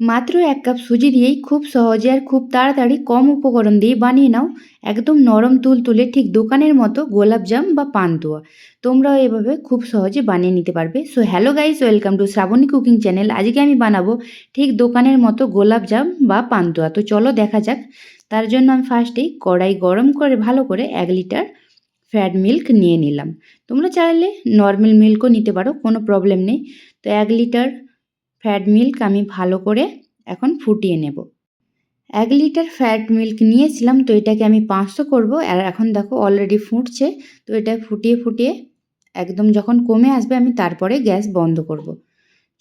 মাত্র এক কাপ সুজি দিয়েই খুব সহজে আর খুব তাড়াতাড়ি কম উপকরণ দিয়ে বানিয়ে নাও। একদম নরম তুলতুলে ঠিক দোকানের মতো গোলাপজাম বা পান্তুয়া তোমরাও এভাবে খুব সহজে বানিয়ে নিতে পারবে। So hello guys welcome to Shrabani cooking channel আজকে আমি বানাবো ঠিক দোকানের মতো গোলাপজাম বা পান্তুয়া তো চলো দেখা যাক। তার জন্য আমি ফার্স্টেই কড়াই গরম করে ভালো করে এক লিটার ফ্যাট মিল্ক নিয়ে নিলাম। তোমরা চাইলে নর্মাল মিল্কও নিতে পারো, কোনো প্রবলেম নেই। তো এক লিটার ফ্যাট মিল্ক আমি ভালো করে এখন ফুটিয়ে নেব। এক লিটার ফ্যাট মিল্ক নিয়েছিলাম তো এটাকে আমি পাঁচশো করব আর এখন দেখো অলরেডি ফুটছে তো এটা ফুটিয়ে ফুটিয়ে একদম যখন কমে আসবে আমি তারপরে গ্যাস বন্ধ করব।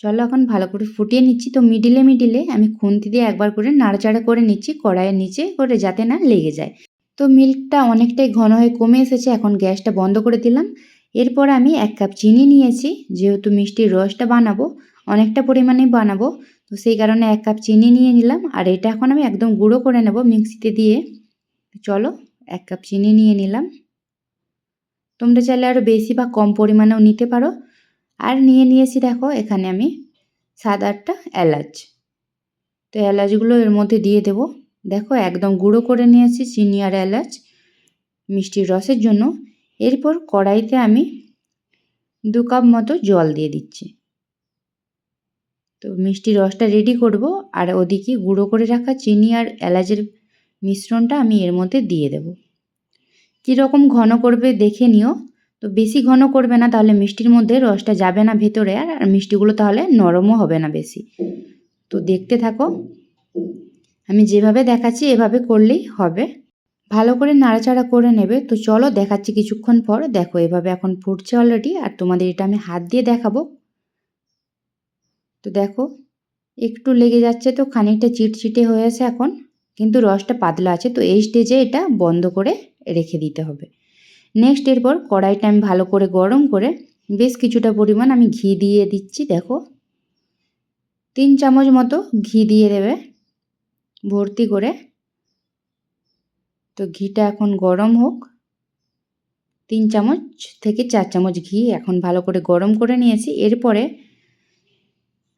চলো এখন ভালো করে ফুটিয়ে নিচ্ছি তো মিডিলে মিডিলে আমি খুন্তি দিয়ে একবার করে নাড়াচাড়া করে নিচ্ছি কড়াইয়ের নিচে করে যাতে না লেগে যায়। তো মিল্কটা অনেকটাই ঘন হয়ে কমে এসেছে এখন গ্যাসটা বন্ধ করে দিলাম। এরপর আমি এক কাপ চিনি নিয়েছি, যেহেতু মিষ্টির রসটা বানাবো অনেকটা পরিমাণে বানাবো। তো সেই কারণে এক কাপ চিনি নিয়ে নিলাম। আর এটা এখন আমি একদম গুঁড়ো করে নেব মিক্সিতে দিয়ে। চলো, এক কাপ চিনি নিয়ে নিলাম। তোমরা চাইলে আরও বেশি বা কম পরিমাণেও নিতে পারো। আর নিয়ে নিয়েছি দেখো, এখানে আমি সাত আটটা এলাচ। তো এলাচগুলো এর মধ্যে দিয়ে দেব। দেখো, একদম গুঁড়ো করে নিয়েছি চিনি আর এলাচ মিষ্টির রসের জন্য। এরপর কড়াইতে আমি দু কাপ মতো জল দিয়ে দিচ্ছি। তো মিষ্টি রসটা রেডি করব, আর ওদিকে গুঁড়ো করে রাখা চিনি আর এলাচের মিশ্রণটা আমি এর মধ্যে দিয়ে দেব। কীরকম ঘন করবে দেখে নিও। তো বেশি ঘন করবে না, তাহলে মিষ্টির মধ্যে রসটা যাবে না ভেতরে আর আর মিষ্টিগুলো তাহলে নরমও হবে না বেশি। তো দেখতে থাকো। আমি যেভাবে দেখাচ্ছি এভাবে করলেই হবে। ভালো করে নাড়াচাড়া করে নেবে। তো চলো দেখাচ্ছি কিছুক্ষণ পর। দেখো এভাবে এখন ফুটছে অলরেডি আর তোমাদের এটা আমি হাত দিয়ে দেখাবো। তো দেখো, একটু লেগে যাচ্ছে তো খানিকটা চিটচিটে হয়েছে এখন, কিন্তু রসটা পাতলা আছে, তো এই স্টেজে এটা বন্ধ করে রেখে দিতে হবে। নেক্সট এরপর কড়াইটা আমি ভালো করে গরম করে বেশ কিছুটা পরিমাণ আমি ঘি দিয়ে দিচ্ছি, দেখো। তিন চামচ মতো ঘি দিয়ে দেবে, ভর্তি করে। তো ঘিটা এখন গরম হোক। তিন চামচ থেকে চার চামচ ঘি এখন ভালো করে গরম করে নিয়েছি, এরপরে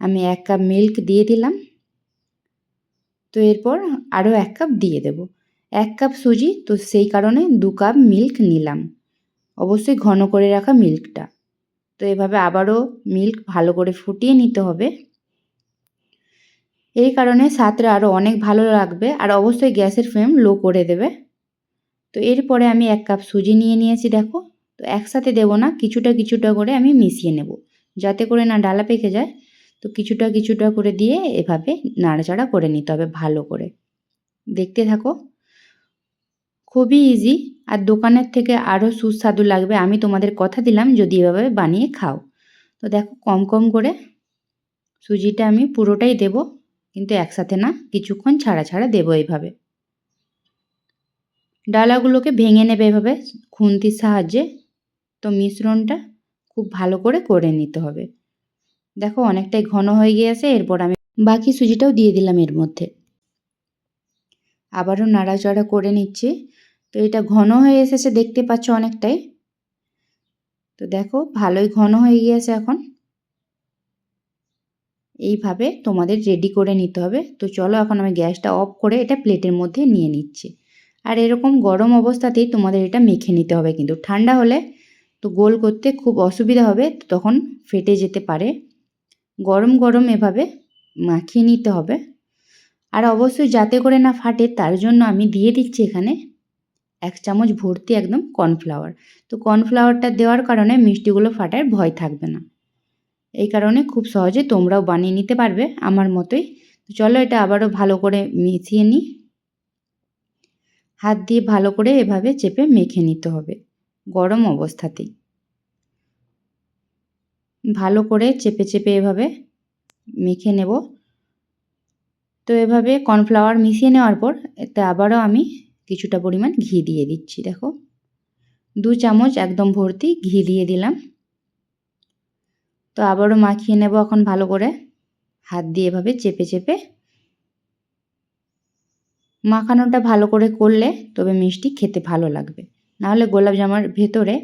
আমি এক কাপ মিল্ক দিয়ে দিলাম। তো এরপর আরও এক কাপ দিয়ে দেব। এক কাপ সুজি, তো সেই কারণে দু কাপ মিল্ক নিলাম। অবশ্যই ঘন করে রাখা মিল্কটা তো এভাবে আবারও মিল্ক ভালো করে ফুটিয়ে নিতে হবে। এই কারণে স্বাদটা আরও অনেক ভালো লাগবে আর অবশ্যই গ্যাসের ফ্লেম লো করে দেবে। তো এরপরে আমি এক কাপ সুজি নিয়ে নিয়েছি, দেখো। তো একসাথে দেবো না, কিছুটা কিছুটা করে আমি মিশিয়ে নেব। যাতে করে না ডালা পেকে যায়। তো কিছুটা কিছুটা করে দিয়ে এভাবে নাড়াচাড়া করে নিতে হবে ভালো করে। দেখতে থাকো। খুবই ইজি আর দোকানের থেকে আরও সুস্বাদু লাগবে। আমি তোমাদের কথা দিলাম, যদি এভাবে বানিয়ে খাও। তো দেখো, কম কম করে সুজিটা আমি পুরোটাই দেব, কিন্তু একসাথে না, কিছুক্ষণ ছাড়া ছাড়া দেবো এইভাবে। ডালাগুলোকে ভেঙে নেবে এভাবে, খুন্তির সাহায্যে। তো মিশ্রণটা খুব ভালো করে করে নিতে হবে। দেখো, অনেকটাই ঘন হয়ে গিয়েছে, এরপর আমি বাকি সুজিটাও দিয়ে দিলাম এর মধ্যে। আবারও নাড়াচাড়া করে নিচ্ছি। তো এটা ঘন হয়ে এসেছে, দেখতে পাচ্ছ অনেকটাই। তো দেখো, ভালোই ঘন হয়ে গিয়েছে এখন। এইভাবে তোমাদের রেডি করে নিতে হবে। তো চলো, এখন আমি গ্যাসটা অফ করে এটা প্লেটের মধ্যে নিয়ে নিচ্ছি। আর এরকম গরম অবস্থাতেই তোমাদের এটা মেখে নিতে হবে। কিন্তু ঠান্ডা হলে তো গোল করতে খুব অসুবিধা হবে তখন ফেটে যেতে পারে। গরম গরম এভাবে মাখিয়ে নিতে হবে। আর অবশ্যই যাতে করে না ফাটে, তার জন্য আমি দিয়ে দিচ্ছি এখানে এক চামচ ভর্তি একদম কর্নফ্লাওয়ার। তো কর্নফ্লাওয়ারটা দেওয়ার কারণে মিষ্টিগুলো ফাটার ভয় থাকবে না। এই কারণে খুব সহজে তোমরাও বানিয়ে নিতে পারবে আমার মতোই। তো চলো এটা আবারও ভালো করে মিশিয়ে নিই। হাত দিয়ে ভালো করে এভাবে চেপে মেখে নিতে হবে। গরম অবস্থাতেই। ভালো করে চেপে চেপে এভাবে মেখে নেব। তো এভাবে কর্নফ্লাওয়ার মিশিয়ে নেওয়ার পর এতে আবারও আমি কিছুটা পরিমাণ ঘি দিয়ে দিচ্ছি, দেখো। দু চামচ একদম ভর্তি ঘি দিয়ে দিলাম। তো আবারও মাখিয়ে নেব এখন ভালো করে। হাত দিয়ে এভাবে চেপে চেপে। মাখানোটা ভালো করে করলে তবে মিষ্টি খেতে ভালো লাগবে। নাহলে গোলাপ জামার ভেতরে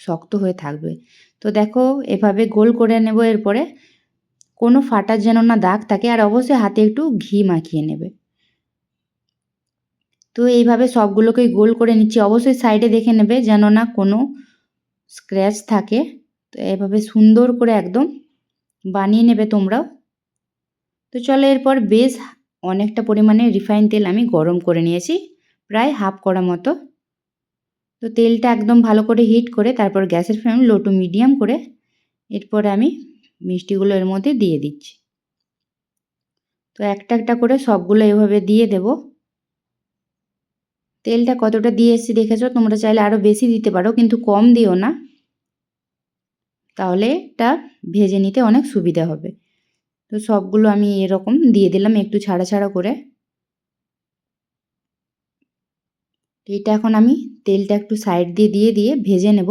শক্ত হয়ে থাকবে। তো দেখো, এভাবে গোল করে নেব এরপরে। কোনো ফাটার যেন না দাগ থাকে, আর অবশ্যই হাতে একটু ঘি মাখিয়ে নেবে। তো এইভাবে সবগুলোকে গোল করে নিচ্ছি। অবশ্যই সাইডে দেখে নেবে যেন না কোনো স্ক্র্যাচ থাকে। তো এভাবে সুন্দর করে একদম বানিয়ে নেবে তোমরাও। তো চলো এরপর বেশ অনেকটা পরিমাণে রিফাইন তেল আমি গরম করে নিয়েছি, প্রায় হাফ করা মতো। তো তেলটা একদম ভালো করে হিট করে তারপর গ্যাসের ফ্লেম লো টু মিডিয়াম করে এরপরে আমি মিষ্টিগুলো এর মধ্যে দিয়ে দিচ্ছি। তো একটা একটা করে সবগুলো এভাবে দিয়ে দেব। তেলটা কতটা দিয়ে এসেছি দেখেছ? তোমরা চাইলে আরও বেশি দিতে পারো, কিন্তু কম দিও না। তাহলে এটা ভেজে নিতে অনেক সুবিধা হবে। তো সবগুলো আমি এরকম দিয়ে দিলাম একটু ছাড়া ছাড়া করে। এটা এখন আমি তেলটা একটু সাইড দিয়ে দিয়ে দিয়ে ভেজে নেব।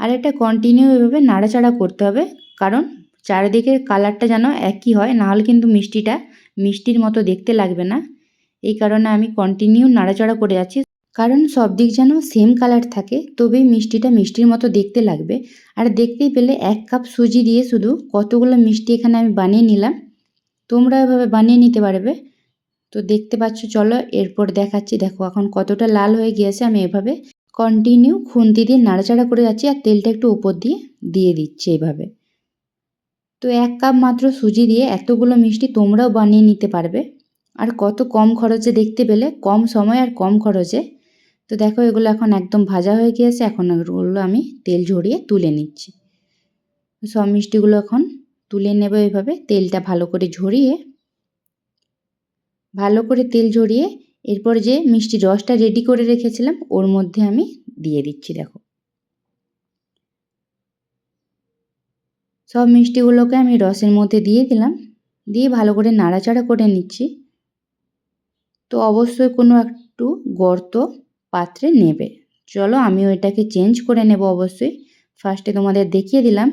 আর এটা কন্টিনিউ এভাবে নাড়াচাড়া করতে হবে, কারণ চারিদিকের কালারটা যেন একই হয়, নাহলে কিন্তু মিষ্টিটা মিষ্টির মতো দেখতে লাগবে না। এই কারণে আমি কন্টিনিউ নাড়াচাড়া করে যাচ্ছি কারণ সব দিক যেন সেম কালার থাকে, তবেই মিষ্টিটা মিষ্টির মতো দেখতে লাগবে। আর দেখতেই পেলে এক কাপ সুজি দিয়ে শুধু কতগুলো মিষ্টি এখানে আমি বানিয়ে নিলাম। তোমরা এভাবে বানিয়ে নিতে পারবে। তো দেখতে পাচ্ছ, চলো এরপর দেখাচ্ছি। দেখো, এখন কতটা লাল হয়ে গিয়েছে, আমি এভাবে কন্টিনিউ খুন্তি দিয়ে নাড়াচাড়া করে যাচ্ছি আর তেলটা একটু উপর দিয়ে দিয়ে দিচ্ছি এভাবে। তো এক কাপ মাত্র সুজি দিয়ে এতগুলো মিষ্টি তোমরাও বানিয়ে নিতে পারবে। আর কত কম খরচে দেখতে পেলে, কম সময় আর কম খরচে। তো দেখো, এগুলো এখন একদম ভাজা হয়ে গিয়েছে, এখন এগুলো আমি তেল ঝরিয়ে তুলে নিচ্ছি। সব মিষ্টিগুলো এখন তুলে নেব এভাবে, তেলটা ভালো করে ঝরিয়ে ভালো করে তেল ঝরিয়ে এরপর যে মিষ্টি রসটা রেডি করে রেখেছিলাম, ওর মধ্যে আমি দিয়ে দিচ্ছি, দেখো। সব মিষ্টিগুলোকে আমি রসের মধ্যে দিয়ে দিলাম, দিয়ে ভালো করে নাড়াচাড়া করে নিচ্ছি। তো অবশ্যই কোনো একটু গর্ত পাত্রে নেবে। চলো আমি ওইটাকে চেঞ্জ করে নেব অবশ্যই। ফার্স্টে তোমাদের দেখিয়ে দিলাম।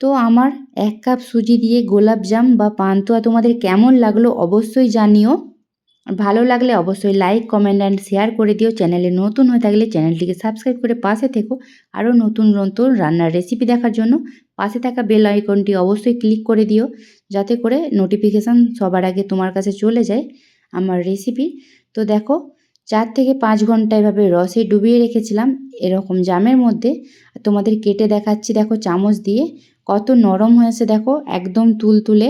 তো আমার এক কাপ সুজি দিয়ে গোলাপ জাম বা পান্তুয়া তোমাদের কেমন লাগল অবশ্যই জানিও। ভালো লাগলে অবশ্যই লাইক কমেন্ট অ্যান্ড শেয়ার করে দিও। চ্যানেলে নতুন হয়ে থাকলে চ্যানেলটিকে সাবস্ক্রাইব করে পাশে থেকো। আরও নতুন নতুন রান্নার রেসিপি দেখার জন্য পাশে থাকা বেল আইকনটি অবশ্যই ক্লিক করে দিও, যাতে করে নোটিফিকেশান সবার আগে তোমার কাছে চলে যায় আমার রেসিপি তো দেখো, চার থেকে পাঁচ ঘণ্টা এভাবে রসে ডুবিয়ে রেখেছিলাম এরকম জামের মধ্যে। তোমাদের কেটে দেখাচ্ছি, দেখো চামচ দিয়ে। কত নরম হয়েছে, দেখো, একদম তুলতুলে।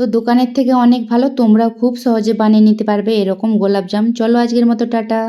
তো দোকানের থেকে অনেক ভালো, তোমরাও খুব সহজে বানিয়ে নিতে পারবে এরকম গোলাপজাম। চলো আজকের মতো, টাটা।